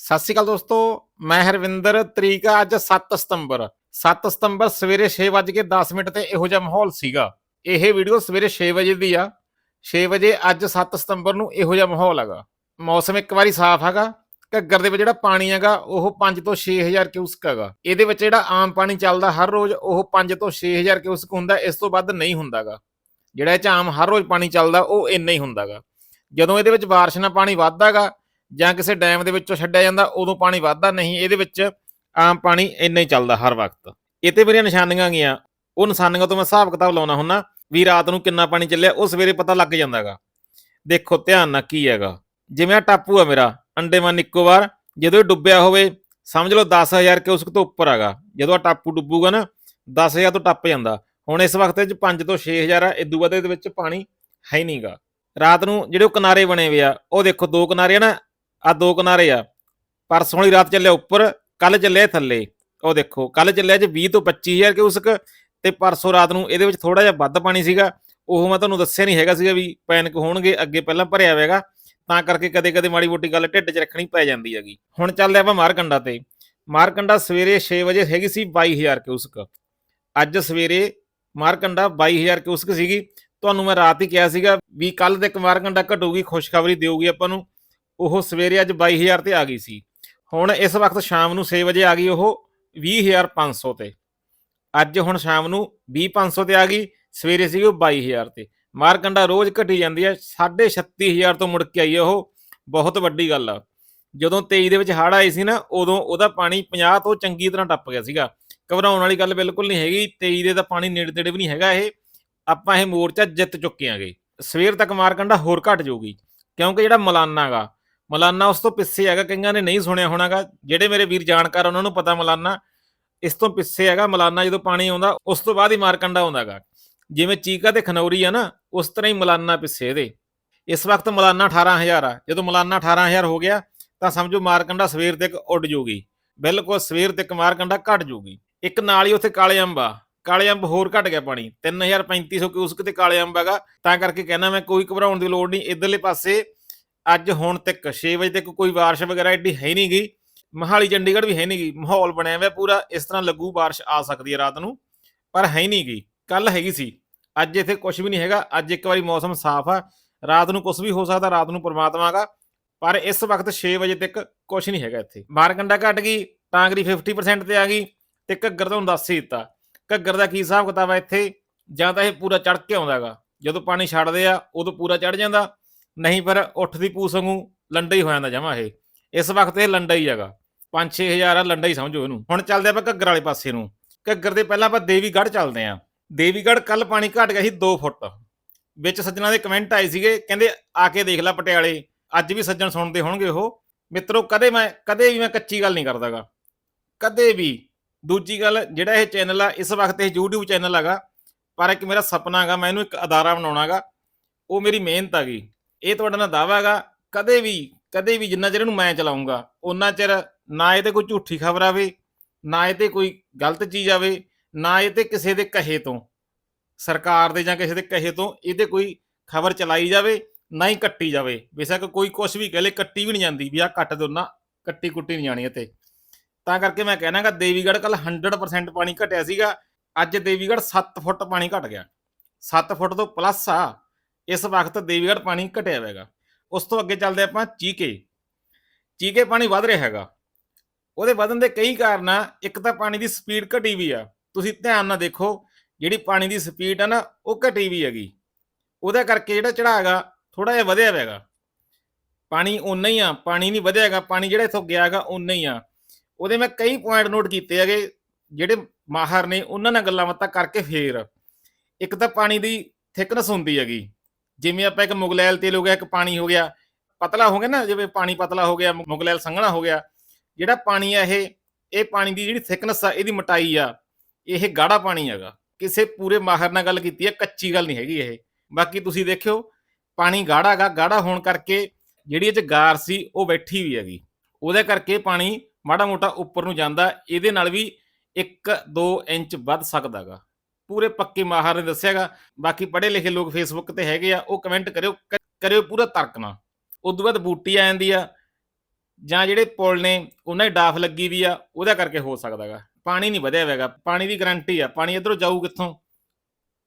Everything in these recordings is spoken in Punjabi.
ਸਤਿ ਸ਼੍ਰੀ ਅਕਾਲ ਦੋਸਤੋ, ਮੈਂ ਹਰਵਿੰਦਰ, ਤਰੀਕ ਆ ਅੱਜ 7 ਸਤੰਬਰ। 7 ਸਤੰਬਰ ਸਵੇਰੇ 6:10 ਮਿੰਟ ਤੇ ਇਹੋ ਜਿਹਾ ਮਾਹੌਲ ਸੀਗਾ। ਇਹ ਵੀਡੀਓ ਸਵੇਰੇ 6 ਵਜੇ ਦੀ ਆ। 6 ਵਜੇ ਅੱਜ 7 ਸਤੰਬਰ ਨੂੰ ਇਹੋ ਜਿਹਾ ਮਾਹੌਲ ਹੈਗਾ। ਮੌਸਮ ਇੱਕ ਵਾਰੀ ਸਾਫ਼ ਹੈਗਾ। ਘੱਗਰ ਦੇ ਵਿੱਚ ਜਿਹੜਾ ਪਾਣੀ ਹੈਗਾ, ਉਹ 5 ਤੋਂ 6000 ਕਿਊਸਕ ਹੈਗਾ। ਇਹਦੇ ਵਿੱਚ ਜਿਹੜਾ ਆਮ ਪਾਣੀ ਚੱਲਦਾ ਹਰ ਰੋਜ਼, ਉਹ 5 ਤੋਂ 6000 ਕਿਊਸਕ ਹੁੰਦਾ, ਇਸ ਤੋਂ ਵੱਧ ਨਹੀਂ ਹੁੰਦਾਗਾ ਜਿਹੜਾ ਇਹ 'ਚ ਆਮ ਹਰ ਰੋਜ਼ ਪਾਣੀ ਚੱਲਦਾ, ਉਹ ਇੰਨਾ ਹੀ ਹੁੰਦਾਗਾ ਜਦੋਂ ਇਹਦੇ ਵਿੱਚ ਬਾਰਿਸ਼ ਨਾਲ ਪਾਣੀ ਵੱਧਦਾਗਾ ਜਾਂ ਕਿਸੇ ਡੈਮ ਦੇ ਵਿੱਚੋਂ ਛੱਡਿਆ ਜਾਂਦਾ, ਉਦੋਂ ਪਾਣੀ ਵੱਧਦਾ ਨਹੀਂ, ਇਹਦੇ ਵਿੱਚ ਆਮ ਪਾਣੀ ਇੰਨਾ ਹੀ ਚੱਲਦਾ ਹਰ ਵਕਤ। ਇਹ ਤੇ ਮੇਰੀਆਂ ਨਿਸ਼ਾਨੀਆਂ ਗਈਆਂ। ਉਹ ਨਿਸ਼ਾਨੀਆਂ ਤੋਂ ਮੈਂ ਹਿਸਾਬ ਕਿਤਾਬ ਲਾਉਣਾ ਹੁੰਨਾ ਵੀ ਰਾਤ ਨੂੰ ਕਿੰਨਾ ਪਾਣੀ ਚੱਲਿਆ, ਉਹ ਸਵੇਰੇ ਪਤਾ ਲੱਗ ਜਾਂਦਾਗਾ ਦੇਖੋ, ਧਿਆਨ ਨਾਲ ਕੀ ਹੈਗਾ। ਜਿਵੇਂ ਆ ਟਾਪੂ ਆ ਮੇਰਾ ਅੰਡੇਮਾਨ ਨਿਕੋਬਾਰ ਜਦੋਂ ਇਹ ਡੁੱਬਿਆ ਹੋਵੇ, ਸਮਝ ਲਓ 10000 ਕਿ ਉਸ ਤੋਂ ਉੱਪਰ ਹੈਗਾ। ਜਦੋਂ ਆ ਟਾਪੂ ਡੁੱਬੂਗਾ ਨਾ 10000 ਤੋਂ ਟੱਪ ਜਾਂਦਾ। ਹੁਣ ਇਸ ਵਕਤ ਚ 5 ਤੋਂ 6000 ਆ ਇਦੋਂ ਬਾਅਦ ਇਹਦੇ ਵਿੱਚ ਪਾਣੀ ਹੈ ਹੀ ਨਹੀਂਗਾ ਰਾਤ ਨੂੰ ਜਿਹੜੇ ਉਹ ਕਿਨਾਰੇ ਬਣੇ ਹੋਏ ਆ, ਉਹ ਦੇਖੋ ਦੋ ਕਿਨਾਰੇ ਆ ਨਾ ਆ ਦੋ ਕਿਨਾਰੇ ਆ। ਪਰਸੋਂ ਵਾਲੀ ਰਾਤ ਚੱਲਿਆ ਉੱਪਰ ਕੱਲ ਚੱਲਿਆ ਥੱਲੇ। ਉਹ ਦੇਖੋ ਕੱਲ ਚੱਲਿਆ ਚ 20 ਤੋਂ 25000 ਕਿ ਉਸਕ ਤੇ ਪਰਸੋਂ ਰਾਤ ਨੂੰ ਇਹਦੇ ਵਿੱਚ ਥੋੜਾ ਜਿਹਾ ਵੱਧ ਪਾਣੀ ਸੀਗਾ। ਉਹ ਮੈਂ ਤੁਹਾਨੂੰ ਦੱਸਿਆ ਨਹੀਂ ਹੈਗਾ ਸੀਗਾ ਵੀ ਪੈਨਕ ਹੋਣਗੇ, ਅੱਗੇ ਪਹਿਲਾਂ ਭਰਿਆ ਹੋਵੇਗਾ। ਤਾਂ ਕਰਕੇ ਕਦੇ ਕਦੇ ਮਾੜੀ ਮੋਟੀ ਗੱਲ ਢਿੱਡ 'ਚ ਰੱਖਣੀ ਪੈ ਜਾਂਦੀ ਹੈਗੀ। ਹੁਣ ਚੱਲਦੇ ਆਪਾਂ ਮਾਰਕੰਡਾ ਤੇ। ਮਾਰਕੰਡਾ ਸਵੇਰੇ 6 ਵਜੇ ਹੈਗੀ ਸੀ 22000 ਕਿ ਉਸਕ ਅੱਜ ਸਵੇਰੇ ਮਾਰਕੰਡਾ 22000 ਕਿ ਉਸਕ ਸੀਗੀ। ਤੁਹਾਨੂੰ ਮੈਂ ਰਾਤ ਹੀ ਕਿਹਾ ਸੀਗਾ ਵੀ ਕੱਲ ਦੇ ਮਾਰਕੰਡਾ ਘਟੂਗੀ, ਖੁਸ਼ਖਬਰੀ ਦੇਊਗੀ ਆਪਾਂ ਨੂੰ। ਉਹ ਸਵੇਰੇ ਅੱਜ 22000 ਤੇ ਆ ਗਈ ਸੀ। ਹੁਣ ਇਸ ਵਕਤ ਸ਼ਾਮ ਨੂੰ 6 ਵਜੇ ਆ ਗਈ ਉਹ 20500 ਤੇ। ਅੱਜ ਹੁਣ ਸ਼ਾਮ ਨੂੰ 20500 ਤੇ ਆ ਗਈ, ਸਵੇਰੇ ਸੀਗੀ ਉਹ 22000 ਤੇ। ਮਾਰਕੰਡਾ ਰੋਜ਼ ਘਟੀ ਜਾਂਦੀ ਹੈ 36000 ਤੋਂ ਮੁੜ ਕੇ ਆਈ ਹੈ ਉਹ। ਬਹੁਤ ਵੱਡੀ ਗੱਲ ਆ। ਜਦੋਂ 23 ਦੇ ਵਿੱਚ ਹੜ ਆਈ ਸੀ ਨਾ, ਉਦੋਂ ਉਹਦਾ ਪਾਣੀ 50 ਤੋਂ ਚੰਗੀ ਤਰ੍ਹਾਂ ਟੱਪ ਗਿਆ ਸੀਗਾ। ਘਬਰਾਉਣ ਵਾਲੀ ਗੱਲ ਬਿਲਕੁਲ ਨਹੀਂ ਹੈਗੀ 23 ਦੇ ਤਾਂ ਪਾਣੀ ਨੇੜੇ ਤੇੜੇ ਵੀ ਨਹੀਂ ਹੈਗਾ ਇਹ। ਆਪਾਂ ਇਹ ਮੋਰਚਾ ਜਿੱਤ ਚੁੱਕੇ ਆਂਗੇ। ਸਵੇਰ ਤੱਕ ਮਾਰਕੰਡਾ ਹੋਰ ਘਟ ਜਾਊਗੀ, ਕਿਉਂਕਿ ਜਿਹੜਾ ਮਲਾਨਾ ਗਾ ਮਲਾਨਾ ਉਸ ਤੋਂ ਪਿੱਛੇ ਹੈਗਾ, ਕਈਆਂ ਨੇ ਨਹੀਂ ਸੁਣਿਆ ਹੋਣਾਗਾ, ਜਿਹੜੇ ਮੇਰੇ ਵੀਰ ਜਾਣਕਾਰ ਉਹਨਾਂ ਨੂੰ ਪਤਾ ਮਲਾਨਾ, ਇਸ ਤੋਂ ਪਿੱਛੇ ਹੈਗਾ, ਮਲਾਨਾ ਜਦੋਂ ਪਾਣੀ ਆਉਂਦਾ, ਉਸ ਤੋਂ ਬਾਅਦ ਹੀ ਮਾਰਕੰਡਾ ਆਉਂਦਾਗਾ। ਜਿਵੇਂ ਚੀਕਾ ਤੇ ਖਨੌਰੀ ਆ ਨਾ, ਉਸ ਤਰ੍ਹਾਂ ਹੀ ਮਲਾਨਾ ਪਿੱਛੇ ਇਹਦੇ। ਇਸ ਵਕਤ ਮਲਾਨਾ 18000 ਆ। ਜਦੋਂ ਮਲਾਨਾ 18000 ਹੋ ਗਿਆ, ਤਾਂ ਸਮਝੋ ਮਾਰਕੰਡਾ ਸਵੇਰ ਤੱਕ ਉੱਡ ਜੂਗੀ। ਬਿਲਕੁਲ ਸਵੇਰ ਤੱਕ ਮਾਰਕੰਡਾ ਘਟ ਜੂਗੀ। ਇੱਕ ਨਾਲ ਹੀ ਉੱਥੇ ਕਾਲੇ ਅੰਬ ਆ। ਕਾਲੇ ਅੰਬ ਹੋਰ ਘਟ ਗਿਆ ਪਾਣੀ। 3350 ਕਿਊਸਕ ਤੇ ਕਾਲੇ ਅੰਬ ਹੈਗਾ। ਤਾਂ ਕਰਕੇ ਕਹਿੰਦਾ ਮੈਂ ਕੋਈ ਘਬਰਾਉਣ ਦੀ ਲੋੜ ਨਹੀਂ। ਇਧਰਲੇ ਪਾਸੇ ਅੱਜ ਹੁਣ ਤੱਕ 6 ਵਜੇ ਤੱਕ ਕੋਈ ਬਾਰਿਸ਼ ਵਗੈਰਾ ਏਡੀ ਹੈ ਨਹੀਂ ਗਈ ਮਹਾਲੀ, ਚੰਡੀਗੜ੍ਹ ਵੀ ਹੈ ਨਹੀਂ ਗਈ ਮਾਹੌਲ ਬਣਿਆ ਹੋਇਆ ਪੂਰਾ। ਇਸ ਤਰ੍ਹਾਂ ਲੱਗੂ ਬਾਰਿਸ਼ ਆ ਸਕਦੀ ਹੈ ਰਾਤ ਨੂੰ, ਪਰ ਹੈ ਨਹੀਂ ਗਈ ਕੱਲ ਹੈਗੀ ਸੀ। ਅੱਜ ਇੱਥੇ ਕੁਝ ਵੀ ਨਹੀਂ ਹੈਗਾ। ਅੱਜ ਇੱਕ ਵਾਰੀ ਮੌਸਮ ਸਾਫ਼ ਆ। ਰਾਤ ਨੂੰ ਕੁਝ ਵੀ ਹੋ ਸਕਦਾ, ਰਾਤ ਨੂੰ ਪਰਮਾਤਮਾ ਦਾ ਪਰ ਇਸ ਵਕਤ 6 ਵਜੇ ਤੱਕ ਕੁਝ ਨਹੀਂ ਹੈਗਾ ਇੱਥੇ। ਮਾਰਕੰਡਾ ਘਟ ਗਈ ਟਾਂਗਰੀ 50% ਤੇ ਆ ਗਈ ਤੇ ਘੱਗਰ ਤੁਹਾਨੂੰ ਦੱਸ ਹੀ ਦਿੱਤਾ। ਘੱਗਰ ਦਾ ਕੀ ਹਿਸਾਬ ਕਿਤਾਬ ਹੈ ਇੱਥੇ? ਜਾਂ ਤਾਂ ਇਹ ਪੂਰਾ ਚੜ ਕੇ ਆਉਂਦਾਗਾ ਜਦੋਂ ਪਾਣੀ ਛੱਡਦੇ ਆ, ਉਦੋਂ ਪੂਰਾ ਚੜ ਜਾਂਦਾ। ਨਹੀਂ ਪਰ ਉੱਠਦੀ ਪੂਸ ਵਾਂਗੂ ਲੰਡਾ ਹੀ ਹੋ ਜਾਂਦਾ ਜਮਾ ਇਹ। ਇਸ ਵਕਤ ਇਹ ਲੰਡਾ ਹੀ ਹੈਗਾ 5-6000 ਆ ਲੰਡਾ ਹੀ ਸਮਝੋ ਇਹਨੂੰ। ਹੁਣ ਚੱਲਦੇ ਆਪਾਂ ਘੱਗਰ ਵਾਲੇ ਪਾਸੇ ਨੂੰ। ਘੱਗਰ ਦੇ ਪਹਿਲਾਂ ਆਪਾਂ ਦੇਵੀਗੜ੍ਹ ਚੱਲਦੇ ਆਂ ਦੇਵੀਗੜ੍ਹ ਕੱਲ ਪਾਣੀ ਘਟ ਗਿਆ ਸੀ 2 ਫੁੱਟ। ਵਿੱਚ ਸੱਜਣਾ ਦੇ ਕਮੈਂਟ ਆਏ ਸੀਗੇ, ਕਹਿੰਦੇ ਆ ਕੇ ਦੇਖ ਲੈ ਪਟਿਆਲੇ। ਅੱਜ ਵੀ ਸੱਜਣ ਸੁਣਦੇ ਹੋਣਗੇ ਉਹ। ਮਿੱਤਰੋ, ਕਦੇ ਮੈਂ, ਕਦੇ ਵੀ ਮੈਂ ਕੱਚੀ ਗੱਲ ਨਹੀਂ ਕਰਦਾਗਾ। ਕਦੇ ਵੀ। ਦੂਜੀ ਗੱਲ, ਜਿਹੜਾ ਇਹ ਚੈਨਲ ਆ, ਇਸ ਵਕਤ ਇਹ YouTube ਚੈਨਲ ਹੈਗਾ। ਪਰ ਇੱਕ ਮੇਰਾ ਸੁਪਨਾ ਹੈਗਾ, ਮੈਂ ਇਹਨੂੰ ਇੱਕ ਅਦਾਰਾ ਬਣਾਉਣਾਗਾ। ਉਹ ਮੇਰੀ ਮਿਹਨਤ ਹੈਗੀ। ਇਹ ਤੁਹਾਡਾ ਨਾਲ ਦਾਵਾ ਹੈਗਾ, ਕਦੇ ਵੀ ਕਦੇ ਵੀ ਜਿੰਨਾ ਚਿਰ ਇਹਨੂੰ ਮੈਂ ਚਲਾਉਂਗਾ ਉਹਨਾਂ ਚਿਰ ਨਾ ਇਹ ਤੇ ਕੋਈ ਝੂਠੀ ਖਬਰ ਆਵੇ, ਨਾ ਇਹ ਤੇ ਕੋਈ ਗਲਤ ਚੀਜ਼ ਆਵੇ, ਨਾ ਇਹ ਤੇ ਕਿਸੇ ਦੇ ਕਹੇ ਤੋਂ, ਸਰਕਾਰ ਦੇ ਜਾਂ ਕਿਸੇ ਦੇ ਕਹੇ ਤੋਂ ਇਹਦੇ ਕੋਈ ਖਬਰ ਚਲਾਈ ਜਾਵੇ, ਨਾ ਹੀ ਕੱਟੀ ਜਾਵੇ। ਬੇਸ਼ੱਕ ਕੋਈ ਕੁਝ ਵੀ ਕਹਲੇ ਕੱਟੀ ਵੀ ਨਹੀਂ ਜਾਂਦੀ ਵੀ ਆ ਕੱਟ ਦੋ ਨਾ, ਕੱਟੀ ਕੁੱਟੀ ਨਹੀਂ ਜਾਣੀ ਇੱਥੇ। ਤਾਂ ਕਰਕੇ ਮੈਂ ਕਹਿਣਾਗਾ ਦੇਵੀਗੜ੍ਹ ਕੱਲ 100% ਪਾਣੀ ਘਟਿਆ ਸੀਗਾ, ਅੱਜ ਦੇਵੀਗੜ੍ਹ 7 ਫੁੱਟ ਪਾਣੀ ਘਟ ਗਿਆ। 7 ਫੁੱਟ ਤੋਂ ਪਲੱਸ ਆ। ਇਸ ਵਕਤ ਦੇਵੀਗੜ੍ਹ ਪਾਣੀ ਘਟਿਆ ਹੋਵੇਗਾ। ਉਸ ਤੋਂ ਅੱਗੇ ਚੱਲਦੇ ਆਪਾਂ ਚੀਕੇ। ਚੀਕੇ ਪਾਣੀ ਵੱਧ ਰਿਹਾ ਹੈਗਾ। ਉਹਦੇ ਵਧਣ ਦੇ ਕਈ ਕਾਰਨ ਆ। ਇੱਕ ਤਾਂ ਪਾਣੀ ਦੀ ਸਪੀਡ ਘਟੀ ਵੀ ਆ। ਤੁਸੀਂ ਧਿਆਨ ਨਾਲ ਦੇਖੋ, ਜਿਹੜੀ ਪਾਣੀ ਦੀ ਸਪੀਡ ਆ ਨਾ, ਉਹ ਘਟੀ ਵੀ ਹੈਗੀ। ਉਹਦਾ ਕਰਕੇ ਜਿਹੜਾ ਚੜਾਅ ਹੈਗਾ ਥੋੜਾ ਜਿਹਾ ਵਧਿਆ ਹੋਵੇਗਾ। ਪਾਣੀ ਉਨਾ ਹੀ ਆ। ਪਾਣੀ ਨਹੀਂ ਵਧਿਆ ਹੈਗਾ। ਪਾਣੀ ਜਿਹੜਾ ਇਥੋਂ ਗਿਆ ਹੈਗਾ ਉਨਾ ਹੀ ਆ। ਉਹਦੇ ਮੈਂ ਕਈ ਪੁਆਇੰਟ ਨੋਟ ਕੀਤੇ ਹੈਗੇ, ਜਿਹੜੇ ਮਾਹਰ ਨੇ, ਉਹਨਾਂ ਨਾਲ ਗੱਲਾਂ ਬਾਤਾਂ ਕਰਕੇ ਫੇਰ। ਇੱਕ ਤਾਂ ਪਾਣੀ ਦੀ ਥਿਕਨੈਸ ਹੁੰਦੀ ਹੈਗੀ। ਜਿਵੇਂ ਆਪਾਂ ਇੱਕ ਮੁਗਲੈਲ ਤੇਲ ਹੋ ਗਿਆ, ਇੱਕ ਪਾਣੀ ਹੋ ਗਿਆ, ਪਤਲਾ ਹੋ ਗਿਆ ਨਾ, ਜਿਵੇਂ ਪਾਣੀ ਪਤਲਾ ਹੋ ਗਿਆ, ਮੁਗਲੈਲ ਸੰਘਣਾ ਹੋ ਗਿਆ, ਜਿਹੜਾ ਪਾਣੀ ਆ ਇਹ ਇਹ ਪਾਣੀ ਦੀ ਜਿਹੜੀ ਥਿਕਨੈਸ ਆ, ਇਹਦੀ ਮੋਟਾਈ ਆ, ਇਹ ਗਾੜਾ ਪਾਣੀ ਹੈਗਾ। ਕਿਸੇ ਪੂਰੇ ਮਾਹਰ ਨਾਲ ਗੱਲ ਕੀਤੀ ਹੈ ਕੱਚੀ ਗੱਲ ਨਹੀਂ ਹੈਗੀ ਇਹ। ਬਾਕੀ ਤੁਸੀਂ ਦੇਖਿਓ, ਪਾਣੀ ਗਾੜਾ ਹੈਗਾ, ਗਾੜਾ ਹੋਣ ਕਰਕੇ ਜਿਹੜੀ ਇਹ ਚ ਗਾਰ ਸੀ, ਉਹ ਬੈਠੀ ਵੀ ਹੈਗੀ। ਉਹਦੇ ਕਰਕੇ ਪਾਣੀ ਮਾੜਾ ਮੋਟਾ ਉੱਪਰ ਨੂੰ ਜਾਂਦਾ, ਇਹਦੇ ਨਾਲ ਵੀ 1-2 ਇੰਚ ਵੱਧ ਸਕਦਾਗਾ ਪੂਰੇ ਪੱਕੇ ਮਾਹਰ ਨੇ ਦੱਸਿਆਗਾ। ਬਾਕੀ ਪੜ੍ਹੇ ਲਿਖੇ ਲੋਕ ਫੇਸਬੁੱਕ ਤੇ ਹੈਗੇ ਆ, ਉਹ ਕਮੈਂਟ ਕਰਿਓ, ਕ- ਕਰਿਓ ਪੂਰਾ ਤਰਕ ਨਾਲ। ਉਦੋਂ ਬਾਅਦ ਬੂਟੀ ਆ ਜਾਂਦੀ ਆ, ਜਾਂ ਜਿਹੜੇ ਪੁਲ ਨੇ, ਉਹਨਾਂ ਦੀ ਡਾਫ ਲੱਗੀ ਵੀ ਆ, ਉਹਦਾ ਕਰਕੇ ਹੋ ਸਕਦਾਗਾ। ਪਾਣੀ ਨਹੀਂ ਵਧਿਆ ਹੋਵੇਗਾ ਪਾਣੀ ਦੀ ਗਰੰਟੀ ਆ। ਪਾਣੀ ਇਧਰੋਂ ਜਾਊ ਕਿੱਥੋਂ?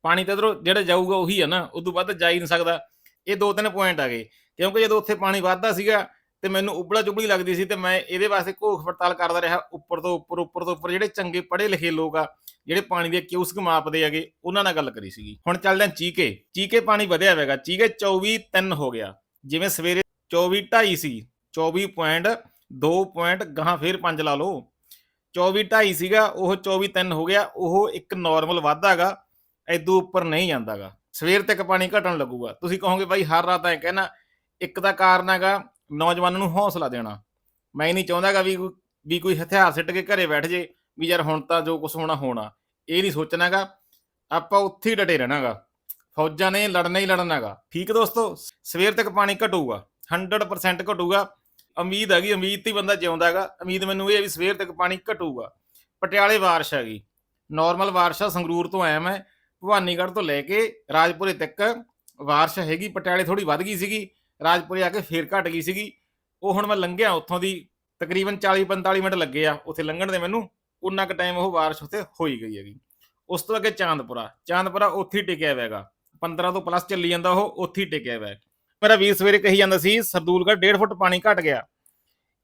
ਪਾਣੀ ਤਾਂ ਇਧਰੋਂ ਜਿਹੜਾ ਜਾਊਗਾ ਉਹੀ ਆ ਨਾ। ਉਦੋਂ ਬਾਅਦ ਜਾ ਹੀ ਨਹੀਂ ਸਕਦਾ। ਇਹ ਦੋ ਤਿੰਨ ਪੁਆਇੰਟ ਆ ਗਏ। ਕਿਉਂਕਿ ਜਦੋਂ ਉੱਥੇ ਪਾਣੀ ਵੱਧਦਾ ਸੀਗਾ ਤੇ ਮੈਨੂੰ ਉਬਲਾ ਚੁਬਲੀ ਲੱਗਦੀ ਸੀ ਤੇ ਮੈਂ ਇਹਦੇ ਵਾਸਤੇ ਘੋਖ ਪੜਤਾਲ ਕਰਦਾ ਰਿਹਾ, ਉੱਪਰ ਤੋਂ ਉੱਪਰ ਉੱਪਰ ਤੋਂ ਉੱਪਰ, ਜਿਹੜੇ ਚੰਗੇ ਪੜ੍ਹੇ ਲਿਖੇ ਲੋਕ ਆ, ਜਿਹੜੇ ਪਾਣੀ ਦੇ ਕਿਊਸਕ ਮਾਪਦੇ ਹੈਗੇ, ਉਹਨਾਂ ਨਾਲ ਗੱਲ ਕਰੀ ਸੀਗੀ। ਹੁਣ ਚੱਲਦੇ ਹਾਂ ਚੀਕੇ। ਚੀਕੇ ਪਾਣੀ ਵਧਿਆ ਹੋਵੇਗਾ ਚੀਕੇ 24 3 ਹੋ ਗਿਆ। ਜਿਵੇਂ ਸਵੇਰੇ 24 2.5 ਸੀ 24 ਪੁਆਇੰਟ 2 ਪੁਆਇੰਟ ਗਾਹਾਂ ਫੇਰ 5 ਲਾ ਲਓ। 24 2.5 ਸੀਗਾ, ਉਹ 24 3 ਹੋ ਗਿਆ। ਉਹ ਇੱਕ ਨਾਰਮਲ ਵਾਧਾਗਾ ਐਦੂ ਉੱਪਰ ਨਹੀਂ ਜਾਂਦਾਗਾ। ਸਵੇਰ ਤੱਕ ਪਾਣੀ ਘਟਣ ਲੱਗੂਗਾ। ਤੁਸੀਂ ਕਹੋਗੇ ਬਾਈ ਹਰ ਰਾਤ ਐ ਕਹਿਣਾ, ਇੱਕ ਦਾ ਕਾਰਨ ਹੈਗਾ ਨੌਜਵਾਨਾਂ ਨੂੰ ਹੌਸਲਾ ਦੇਣਾ। ਮੈਂ ਨਹੀਂ ਚਾਹੁੰਦਾਗਾ ਵੀ ਕੋਈ- ਵੀ ਕੋਈ ਹਥਿਆਰ ਸਿੱਟ ਕੇ ਘਰੇ ਬੈਠ ਜੇ ਵੀ ਯਾਰ ਹੁਣ ਤਾਂ ਜੋ ਕੁਝ ਹੋਣਾ ਹੋਣਾ। ਇਹ ਨਹੀਂ ਸੋਚਣਾਗਾ ਆਪਾਂ ਉੱਥੇ ਹੀ ਡਟੇ ਰਹਿਣਾਗਾ ਫੌਜਾਂ ਨੇ ਲੜਨਾ ਹੀ ਲੜਨਾਗਾ ਠੀਕ ਦੋਸਤੋ ਸਵੇਰ ਤੱਕ ਪਾਣੀ ਘਟੂਗਾ 100% ਘਟੂਗਾ। ਉਮੀਦ ਹੈਗੀ ਉਮੀਦ ਤੇ ਹੀ ਬੰਦਾ ਜਿਉਂਦਾ ਹੈਗਾ ਉਮੀਦ ਮੈਨੂੰ ਇਹ ਹੈ ਵੀ ਸਵੇਰ ਤੱਕ ਪਾਣੀ ਘਟੂਗਾ। ਪਟਿਆਲੇ ਬਾਰਿਸ਼ ਹੈਗੀ। ਨਾਰਮਲ ਬਾਰਿਸ਼ ਆ ਸੰਗਰੂਰ ਤੋਂ ਆਇਆ ਮੈਂ। ਭਵਾਨੀਗੜ੍ਹ ਤੋਂ ਲੈ ਕੇ ਰਾਜਪੁਰੇ ਤੱਕ ਬਾਰਿਸ਼ ਹੈਗੀ। ਪਟਿਆਲੇ ਥੋੜੀ ਵੱਧ ਗਈ ਸੀਗੀ। ਰਾਜਪੁਰੇ ਆ ਕੇ ਫੇਰ ਘਟ ਗਈ ਸੀਗੀ। ਉਹ ਹੁਣ ਮੈਂ ਲੰਘਿਆ ਉੱਥੋਂ ਦੀ, ਤਕਰੀਬਨ 40 45 ਮਿੰਟ ਲੱਗੇ ਆ ਉੱਥੇ ਲੰਘਣ ਦੇ ਮੈਨੂੰ, ਉਨਾ ਕੁ ਟਾਈਮ ਉਹ ਬਾਰਿਸ਼ ਉੱਥੇ ਹੋਈ ਗਈ ਹੈਗੀ। ਉਸ ਤੋਂ ਅੱਗੇ ਚਾਂਦਪੁਰਾ ਚਾਂਦਪੁਰਾ ਉੱਥੇ ਹੀ ਟਿਕਿਆ ਹੋਇਆ ਹੈਗਾ। 15 ਤੋਂ ਪਲੱਸ ਚੱਲੀ ਜਾਂਦਾ ਉਹ, ਉੱਥੇ ਹੀ ਟਿਕਿਆ ਹੋਇਆ ਮੇਰਾ ਵੀਰ ਸਵੇਰੇ ਕਹੀ ਜਾਂਦਾ ਸੀ, ਸਰਦੂਲਗੜ੍ਹ 1.5 ਫੁੱਟ ਪਾਣੀ ਘਟ ਗਿਆ।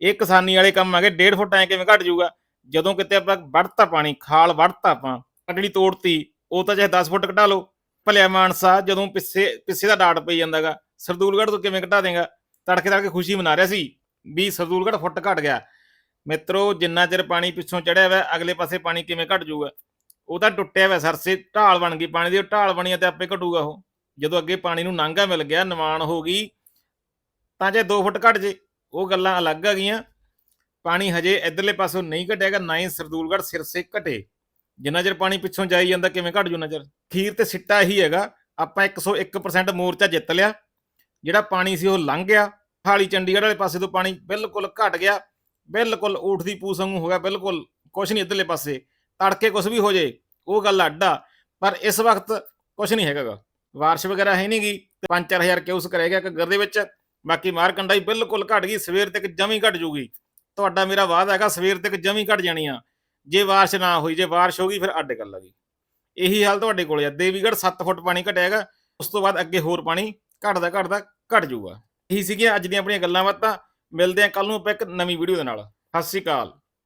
ਇਹ ਕਿਸਾਨੀ ਵਾਲੇ ਕੰਮ ਹੈਗੇ 1.5 ਫੁੱਟ ਐ ਕਿਵੇਂ ਘਟ ਜਾਊਗਾ? ਜਦੋਂ ਕਿਤੇ ਆਪਾਂ ਵੜਤਾ ਪਾਣੀ, ਖਾਲ ਵੜਤਾ ਆਪਾਂ ਅਗੜੀ ਤੋੜਤੀ, ਉਹ ਤਾਂ ਚਾਹੇ 10 ਫੁੱਟ ਘਟਾ ਲਓ। ਭਲਿਆ ਮਾਨਸਾ ਜਦੋਂ ਪਿੱਛੇ ਪਿੱਛੇ ਦਾ ਡਾਟ ਪਈ ਜਾਂਦਾਗਾ ਸਰਦੂਲਗੜ੍ਹ ਤੋਂ ਕਿਵੇਂ ਘਟਾ ਦੇਗਾ? ਤੜਕੇ ਤੜਕੇ ਖੁਸ਼ੀ ਮਨਾ ਰਿਹਾ ਸੀ ਵੀ ਸਰਦੂਲਗੜ੍ਹ ਫੁੱਟ ਘਟ ਗਿਆ। ਮਿੱਤਰੋ, ਜਿੰਨਾ ਚਿਰ ਪਾਣੀ ਪਿੱਛੋਂ ਚੜਿਆ ਹੋਇਆ ਅਗਲੇ ਪਾਸੇ ਪਾਣੀ ਕਿਵੇਂ ਘਟ ਜਾਊਗਾ? ਉਹ ਤਾਂ ਟੁੱਟਿਆ ਹੋਇਆ ਸਰਸੇ, ਢਾਲ ਬਣ ਗਈ। ਪਾਣੀ ਦੀ ਉਹ ਢਾਲ ਬਣੀ ਆ ਤੇ ਆਪੇ ਘਟੂਗਾ ਉਹ। ਜਦੋਂ ਅੱਗੇ ਪਾਣੀ ਨੂੰ ਨਾਂਗਾ ਮਿਲ ਗਿਆ, ਨਿਵਾਣ ਹੋ ਗਈ, ਤਾਂ ਜੇ 2 ਫੁੱਟ ਘਟ ਜੇ, ਉਹ ਗੱਲਾਂ ਅਲੱਗ ਆ ਗਈਆਂ। ਪਾਣੀ ਹਜੇ ਇਧਰਲੇ ਪਾਸੋਂ ਨਹੀਂ ਘਟਿਆਗਾ, ਨਾ ਹੀ ਸਰਦੂਲਗੜ੍ਹ ਸਿਰਸੇ ਘਟੇ। ਜਿੰਨਾ ਚਿਰ ਪਾਣੀ ਪਿੱਛੋਂ ਜਾਈ ਜਾਂਦਾ, ਕਿਵੇਂ ਘਟ ਜੂ ਚਿਰ? ਖੀਰ ਤੇ ਸਿੱਟਾ ਇਹੀ ਹੈਗਾ। ਆਪਾਂ 101% ਮੋਰਚਾ ਜਿੱਤ ਲਿਆ। ਜਿਹੜਾ ਪਾਣੀ ਸੀ ਉਹ ਲੰਘ ਗਿਆ ਹਾਲੀ ਚੰਡੀਗੜ੍ਹ ਵਾਲੇ ਪਾਸੇ ਤੋਂ ਪਾਣੀ ਬਿਲਕੁਲ ਘਟ ਗਿਆ, ਬਿਲਕੁਲ ਊਠ ਦੀ ਪੂਸ ਵਾਂਗੂ ਹੋ ਗਿਆ, ਬਿਲਕੁਲ ਕੁਛ ਨਹੀਂ ਇਧਰਲੇ ਪਾਸੇ, ਤੜਕੇ ਕੁਛ ਵੀ ਹੋ ਜੇ, ਉਹ ਗੱਲ ਅੱਡਾ, ਪਰ ਇਸ ਵਕਤ ਕੁਛ ਨਹੀਂ ਹੈਗਾਗਾ ਵਾਰਸ਼ ਵਗੈਰਾ ਹੈ ਨਹੀਂਗੀ ਤੇ 5-4000 ਕਿਉਸ ਕਰੇਗਾ ਘੱਗਰ ਦੇ ਵਿੱਚ, ਬਾਕੀ ਮਾਰਕੰਡਾ ਹੀ ਬਿਲਕੁਲ ਘਟ ਗਈ, ਸਵੇਰ ਤੱਕ ਜਮੀ ਘਟ ਜੂਗੀ ਤੁਹਾਡਾ ਮੇਰਾ ਵਾਅਦਾ ਹੈਗਾ, ਸਵੇਰ ਤੱਕ ਜਮੀ ਘਟ ਜਾਣੀ ਆ। ਜੇ ਬਾਰਿਸ਼ ਨਾ ਹੋਈ, ਜੇ ਬਾਰਿਸ਼ ਹੋ ਗਈ, ਫਿਰ ਅੱਡ ਗੱਲ ਲੱਗੀ ਇਹੀ ਹਾਲ ਤੁਹਾਡੇ ਕੋਲ ਆ। ਦੇਵੀਗੜ੍ਹ 7 ਫੁੱਟ ਪਾਣੀ ਘਟਿਆਗਾ ਉਸ ਤੋਂ ਬਾਅਦ ਅੱਗੇ ਹੋਰ ਪਾਣੀ ਘਟਦਾ ਘਟਦਾ ਘਟ ਜਾਊਗਾ। ਇਹੀ ਸੀਗੀਆਂ ਅੱਜ ਦੀਆਂ ਆਪਣੀਆਂ ਗੱਲਾਂ ਬਾਤਾਂ। ਮਿਲਦੇ ਆ ਕੱਲ ਨੂੰ ਆਪਾਂ ਇੱਕ ਨਵੀਂ ਵੀਡੀਓ ਦੇ ਨਾਲ। ਸਤਿ ਸ਼੍ਰੀ ਅਕਾਲ।